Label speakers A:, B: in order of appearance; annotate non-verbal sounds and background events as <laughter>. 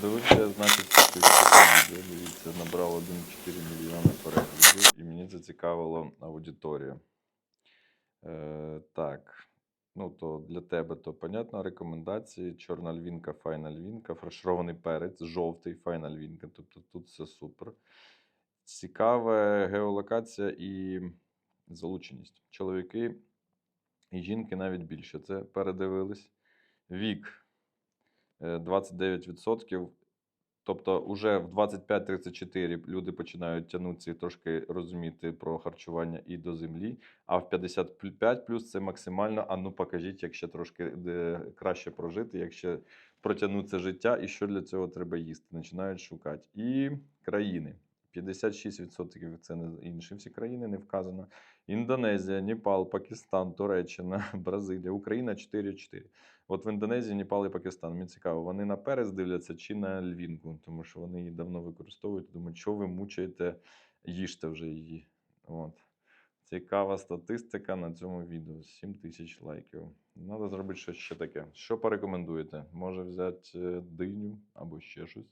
A: Подивився, значить, статистику. Дивіться, набрав 1,4 мільйони переглядів, і мені зацікавила аудиторія. Е, так. Ну, то для тебе то понятно. Рекомендації: чорна львінка, файна львінка, фарширований перець, жовтий, файна львінка. Тобто тут все супер. Цікава геолокація і залученість. Чоловіки і жінки навіть більше. Це передивились. Вік 29%. Тобто, вже в 25-34 люди починають тягнутися і трошки розуміти про харчування і до землі. А в 55 плюс це максимально. А ну покажіть, як ще трошки краще прожити, як ще протягнути життя, і що для цього треба їсти. Починають шукати. І країни. 56% це не інші всі країни, не вказано. Індонезія, Непал, Пакистан, Туреччина, <laughs> Бразилія, Україна 4-4. От в Індонезії, Непал і Пакистан. Мені цікаво, вони на перець дивляться чи на львінку, тому що вони її давно використовують. Думаю, що ви мучаєте, їжте вже її. От. Цікава статистика на цьому відео. 7 тисяч лайків. Треба зробити щось ще таке. Що порекомендуєте? Може взяти е, диню або ще щось?